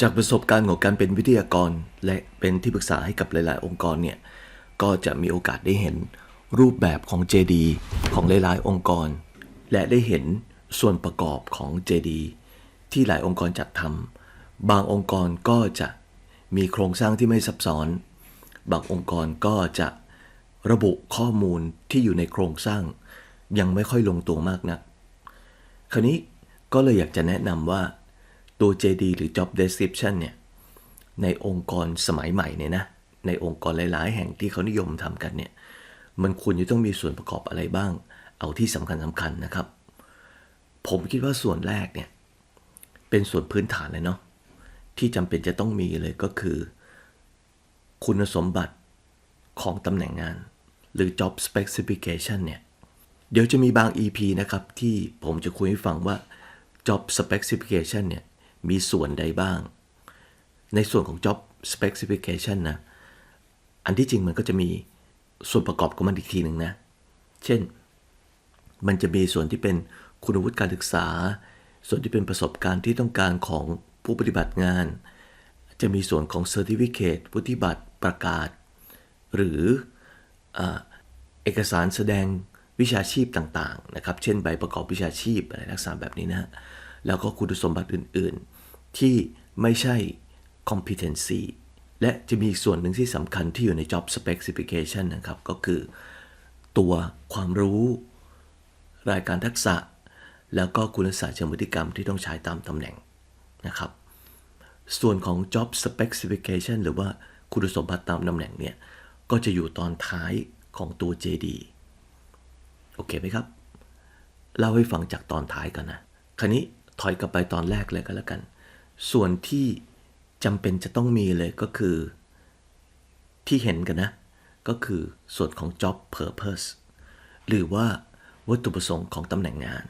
จากประสบการณ์ของการเป็นวิทยากร และเป็นที่ปรึกษาให้กับหลาย ๆ องค์กรเนี่ยก็จะมีโอกาสได้เห็นรูปแบบของ JD ของหลาย ๆ องค์กร และได้เห็นส่วนประกอบของ JD ที่หลายองค์กรจัดทำบางองค์กรก็จะมีโครงสร้างที่ไม่ซับซ้อน บางองค์กรก็จะระบุข้อมูลที่อยู่ในโครงสร้าง ยังไม่ค่อยลงตัวมากนัก คราวนี้ก็เลยอยากจะแนะนำว่า ตัว JD หรือ Job Description เนี่ย ในองค์กรสมัยใหม่เนี่ยนะ ในองค์กรหลาย ๆ แห่งที่เขานิยมทำกันเนี่ย มันควรจะต้องมีส่วนประกอบอะไรบ้าง เอาที่สำคัญสำคัญนะครับ ผมคิดว่าส่วนแรกเนี่ย เป็นส่วนพื้นฐานเลยเนาะ ที่จำเป็นจะต้องมีเลยก็คือ คุณสมบัติของตำแหน่งงาน หรือ job specification เนี่ย เดี๋ยวจะมีบาง EP นะครับ ที่ผมจะคุยให้ฟังว่า job specification เนี่ย มีส่วนใดบ้าง ในส่วนของ job specification นะ อันที่จริงมันก็จะมีส่วนประกอบของมันอีกทีหนึ่งนะ เช่น มันจะมีส่วนที่เป็นคุณวุฒิการศึกษา ส่วนที่เป็นประสบการณ์ที่ต้องการของผู้ปฏิบัติงาน จะมีส่วนของ Certificate วุฒิบัตรประกาศ หรืออเอกสารแสดงวิชาชีพต่างๆนะครับ เช่นใบประกอบวิชาชีพอะไรลักษณะแบบนี้นะ แล้วก็คุณสมบัติอื่น ๆ ที่ไม่ใช่ competency และจะมีอีกส่วนหนึ่งที่สำคัญที่อยู่ใน job specification นะครับ ก็คือ ตัวความรู้ รายการทักษะ แล้วก็คุณลักษณะเชิงพฤติกรรมที่ต้องใช้ตามตำแหน่งนะครับ ส่วนของ job specification หรือว่าคุณสมบัติตามตำแหน่งเนี่ย ก็จะอยู่ตอนท้ายของตัว JD โอเคไหมครับ เล่าให้ฟังจากตอนท้ายกันนะ คราวนี้ ถอยกลับไปตอนแรกเลยก็แล้วกัน ส่วนที่จำเป็นจะต้องมีเลยก็คือ ที่เห็นกันนะ ก็คือส่วนของ job purpose หรือว่าวัตถุประสงค์ของตำแหน่งงาน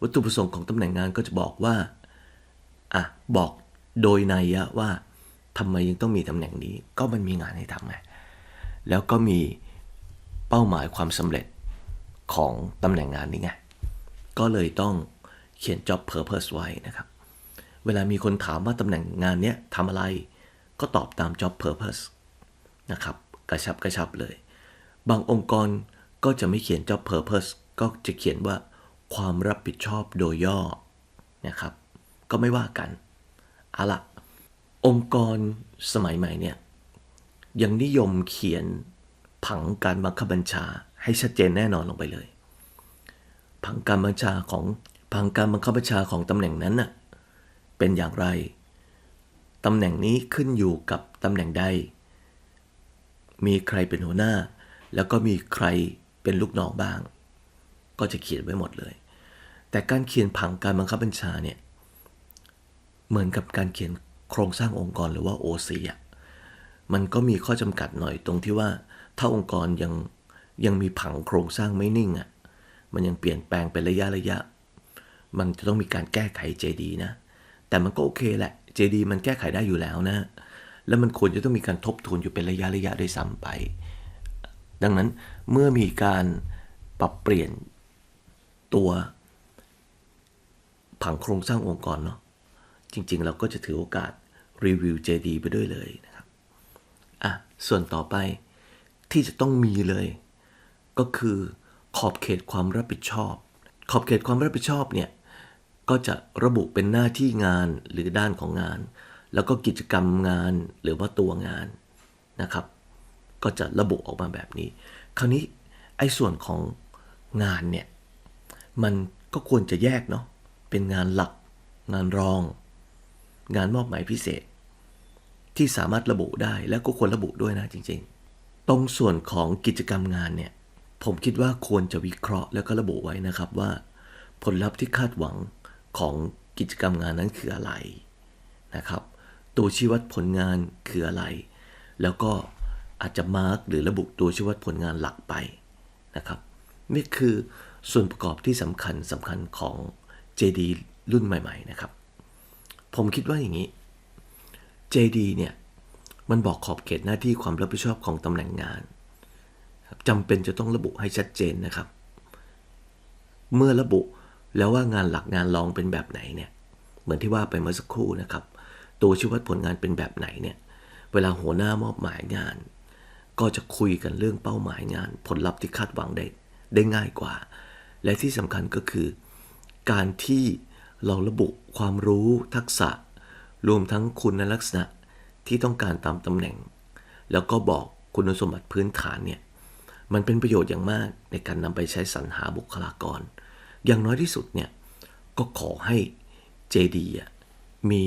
วัตถุประสงค์ของตำแหน่งงานก็จะบอกว่าอะบอกโดยในยะว่าทำไมยังต้องมีตำแหน่งนี้ ก็มันมีงานให้ทำไงแล้วก็มีเป้าหมายความสำเร็จของตำแหน่งงานนี้ไงก็เลยต้อง เขียน job purpose ไว้นะครับ เวลามีคนถามว่าตำแหน่งงานเนี้ยทำอะไร ก็ตอบตาม job purpose นะครับ กระชับกระชับเลย บางองค์กรก็จะไม่เขียน job purpose ก็จะเขียนว่าความรับผิดชอบโดยย่อนะครับ ก็ไม่ว่ากันเอาละองค์กรสมัยใหม่เนี่ยยังนิยมเขียนผังการบังคับบัญชาให้ชัดเจนแน่นอนลงไปเลย ผังการบัญชาของ ผังการบังคับบัญชาของตำแหน่งนั้นน่ะเป็นอย่างไรตำแหน่งนี้ขึ้นอยู่กับตำแหน่งใด มีใครเป็นหัวหน้า แล้วก็มีใครเป็นลูกน้องบ้าง ก็จะเขียนไว้หมดเลย แต่การเขียนผังการบังคับบัญชาเนี่ยเหมือนกับการเขียนโครงสร้างองค์กรหรือว่า OC อะมันก็มีข้อจำกัดหน่อยตรงที่ว่าถ้าองค์กรยังยังมีผังโครงสร้างไม่นิ่งอะมันยังเปลี่ยนแปลงเป็นระยะระยะ มันจะต้องมีการแก้ไข JD นะ แต่มันก็โอเคแหละ JD มันแก้ไขได้อยู่แล้วนะ แล้วมันควรจะต้องมีการทบทวนอยู่เป็นระยะระยะด้วยซ้ำไป ดังนั้นเมื่อมีการปรับเปลี่ยนตัวผังโครงสร้างองค์กรเนาะ จริงๆ เราก็จะถือโอกาสรีวิว JD ไปด้วยเลยนะครับ อะ ส่วนต่อไปที่จะต้องมีเลย ก็คือขอบเขตความรับผิดชอบ ขอบเขตความรับผิดชอบเนี่ย ก็จะระบุเป็นหน้าที่งานหรือด้านของงาน แล้วก็กิจกรรมงานหรือว่าตัวงานนะครับ ก็จะระบุออกมาแบบนี้ คราวนี้ไอ้ส่วนของงานเนี่ยมันก็ควรจะแยกเนาะเป็นงานหลัก งานรอง งานมอบหมายพิเศษ ที่สามารถระบุได้และก็ควรระบุด้วยนะจริง ๆ ตรงส่วนของกิจกรรมงานเนี่ยผมคิดว่าควรจะวิเคราะห์แล้วก็ระบุไว้นะครับว่า ผลลัพธ์ที่คาดหวัง ของกิจกรรมงานนั้นคืออะไรนะครับ ตัวชี้วัดผลงานคืออะไร แล้วก็อาจจะมาร์กหรือระบุตัวชี้วัดผลงานหลักไปนะครับ นี่คือส่วนประกอบที่สำคัญสำคัญของ JD รุ่นใหม่ๆนะครับ ผมคิดว่าอย่างนี้ JD เนี่ยมันบอกขอบเขตหน้าที่ความรับผิดชอบของตำแหน่งงานจำเป็นจะต้องระบุให้ชัดเจนนะครับ เมื่อระบุ แล้วว่างานหลักงานรองเป็นแบบไหนเนี่ย เหมือนที่ว่าไปเมื่อสักครู่นะครับ ตัวชี้วัดผลงานเป็นแบบไหนเนี่ย เวลาหัวหน้ามอบหมายงาน ก็จะคุยกันเรื่องเป้าหมายงาน ผลลัพธ์ที่คาดหวังได้ได้ง่ายกว่า และที่สำคัญก็คือ การที่เราระบุความรู้ทักษะ รวมทั้งคุณลักษณะที่ต้องการตามตำแหน่ง แล้วก็บอกคุณสมบัติพื้นฐานเนี่ย มันเป็นประโยชน์อย่างมากในการนำไปใช้สรรหาบุคลากร อย่างน้อยที่สุดเนี่ยก็ขอให้ JD อะมี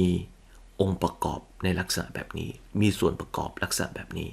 องค์ประกอบในลักษณะแบบนี้ มีส่วนประกอบลักษณะแบบนี้